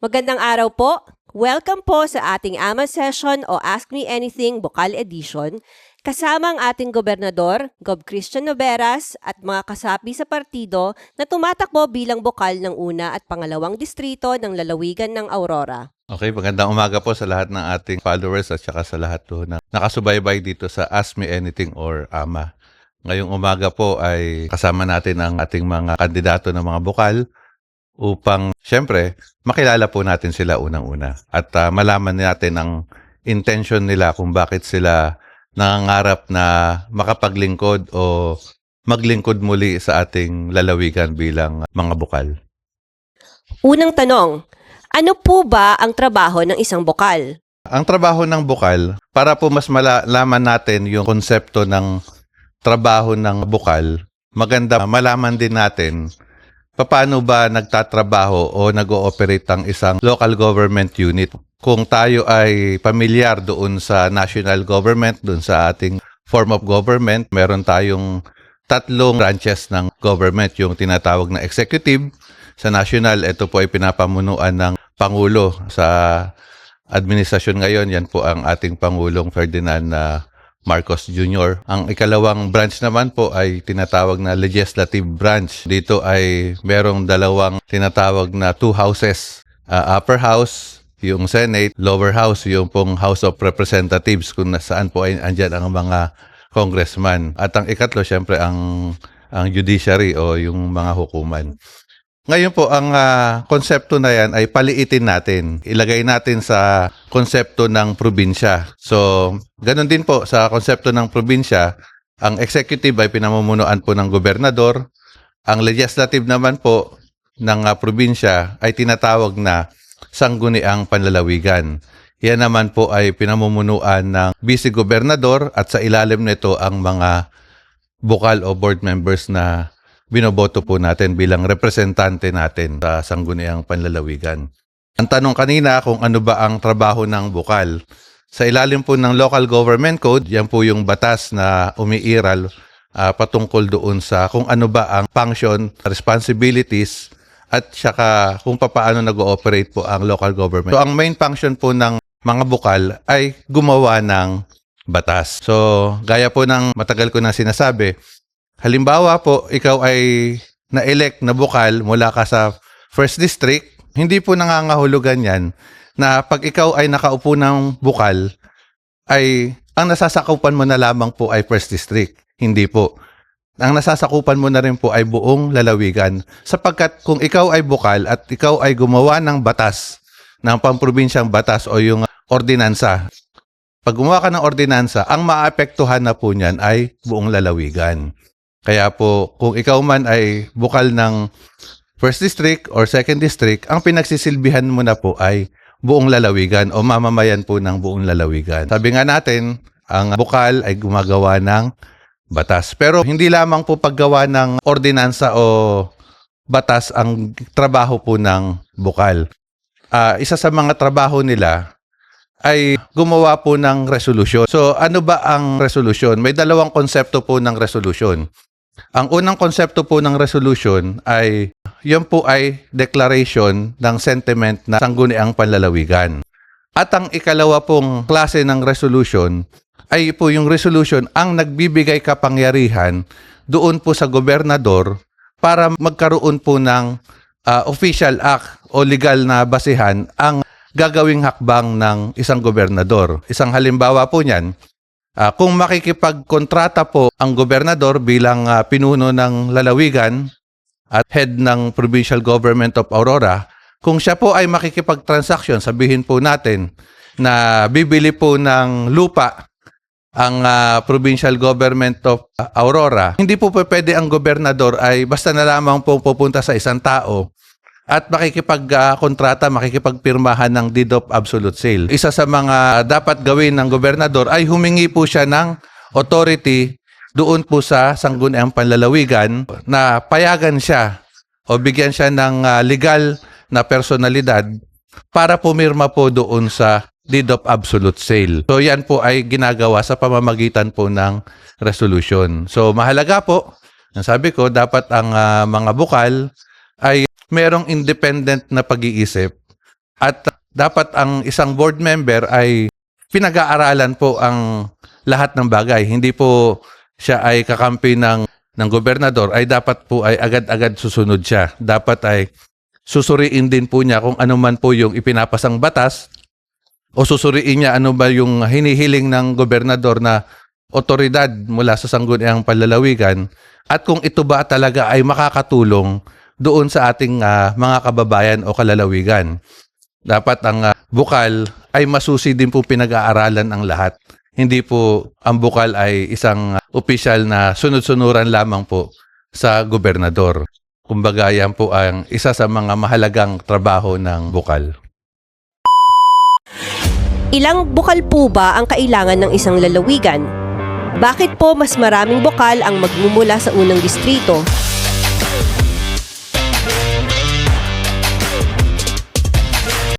Magandang araw po. Welcome po sa ating AMA session o Ask Me Anything Bukal Edition kasama ang ating gobernador, Gob Christian Noveras at mga kasapi sa partido na tumatakbo bilang bukal ng una at pangalawang distrito ng lalawigan ng Aurora. Okay, magandang umaga po sa lahat ng ating followers at saka sa lahat po na nakasubaybay dito sa Ask Me Anything or AMA. Ngayong umaga po ay kasama natin ang ating mga kandidato ng mga bukal upang, syempre, makilala po natin sila unang-una at ah, malaman natin ang intention nila kung bakit sila nangangarap na makapaglingkod o maglingkod muli sa ating lalawigan bilang mga bukal. Unang tanong, ano po ba ang trabaho ng isang bukal? Ang trabaho ng bukal, para po mas malaman natin yung konsepto ng trabaho ng bukal, maganda malaman din natin paano ba nagtatrabaho o nag-ooperate ang isang local government unit. Kung tayo ay pamilyar doon sa national government, doon sa ating form of government, meron tayong tatlong branches ng government, yung tinatawag na executive. Sa national, ito po ay pinapamunuan ng Pangulo sa administrasyon ngayon, yan po ang ating Pangulong Ferdinand na Marcos Jr. Ang ikalawang branch naman po ay tinatawag na legislative branch. Dito ay merong dalawang tinatawag na two houses. Uh, upper house, yung Senate, lower house, yung pong House of Representatives kung nasaan po ay andyan ang mga congressman. At ang ikatlo, syempre, ang, ang judiciary o yung mga hukuman. Ngayon po, ang ah, konsepto na yan ay paliitin natin. Ilagay natin sa konsepto ng probinsya. So, ganun din po sa konsepto ng probinsya, ang executive ay pinamumunuan po ng gobernador. Ang legislative naman po ng ah, probinsya ay tinatawag na sangguniang panlalawigan. Yan naman po ay pinamumunuan ng vice-gobernador at sa ilalim nito ang mga bukal o board members na binoboto po natin bilang representante natin sa sangguniang panlalawigan. Ang tanong kanina kung ano ba ang trabaho ng bukal. Sa ilalim po ng Local Government Code, yan po yung batas na umiiral ah, patungkol doon sa kung ano ba ang function, responsibilities, at saka kung paano nag-ooperate po ang local government. So ang main function po ng mga bukal ay gumawa ng batas. So gaya po ng matagal ko na sinasabi, halimbawa po ikaw ay na-elect na bukal mula ka sa first district, hindi po nangangahulugan yan na pag ikaw ay nakaupo ng bukal, ay ang nasasakupan mo na lamang po ay first district. Hindi po. Ang nasasakupan mo na rin po ay buong lalawigan. Sapagkat kung ikaw ay bukal at ikaw ay gumawa ng batas, ng pamprobinsyang batas o yung ordinansa, pag gumawa ka ng ordinansa, ang maapektuhan na po niyan ay buong lalawigan. Kaya po, kung ikaw man ay bukal ng first district or second district, ang pinagsisilbihan mo na po ay buong lalawigan o mamamayan po ng buong lalawigan. Sabi nga natin, ang bukal ay gumagawa ng batas. Pero hindi lamang po paggawa ng ordinansa o batas ang trabaho po ng bukal. Ah, isa sa mga trabaho nila ay gumawa po ng resolusyon. So ano ba ang resolusyon? May dalawang konsepto po ng resolusyon. Ang unang konsepto po ng resolution ay yan po ay declaration ng sentiment na sangguniang panlalawigan. At ang ikalawa pong klase ng resolution ay po yung resolution ang nagbibigay kapangyarihan doon po sa gobernador para magkaroon po ng ah, official act o legal na basihan ang gagawing hakbang ng isang gobernador. Isang halimbawa po niyan, Ah, kung makikipagkontrata po ang gobernador bilang ah, pinuno ng lalawigan at head ng provincial government of Aurora, kung siya po ay makikipagtransaksyon, sabihin po natin na bibili po ng lupa ang ah, provincial government of ah, Aurora, hindi po pwede ang gobernador ay basta na lamang po pupunta sa isang tao at makikipagkontrata, makikipagpirmahan ng deed of absolute sale. Isa sa mga dapat gawin ng gobernador ay humingi po siya ng authority doon po sa sangguniang panlalawigan na payagan siya o bigyan siya ng ah, legal na personalidad para pumirma po doon sa deed of absolute sale. So yan po ay ginagawa sa pamamagitan po ng resolution. So mahalaga po, ang sabi ko, dapat ang ah, mga bukal ay merong independent na pag-iisip At uh, dapat ang isang board member ay pinag-aaralan po ang lahat ng bagay. Hindi po siya ay kakampi ng, ng gobernador, ay dapat po ay agad-agad susunod siya. Dapat ay susuriin din po niya kung ano man po yung ipinapasang batas o susuriin niya ano ba yung hinihiling ng gobernador na otoridad mula sa sangguniang palalawigan at kung ito ba talaga ay makakatulong doon sa ating ah, mga kababayan o kalalawigan. Dapat ang ah, bukal ay masusi din po pinag-aaralan ang lahat. Hindi po ang bukal ay isang ah, opisyal na sunod-sunuran lamang po sa gobernador. Kumbaga yan po ang isa sa mga mahalagang trabaho ng bukal. Ilang bukal po ba ang kailangan ng isang lalawigan? Bakit po mas maraming bukal ang magmumula sa unang distrito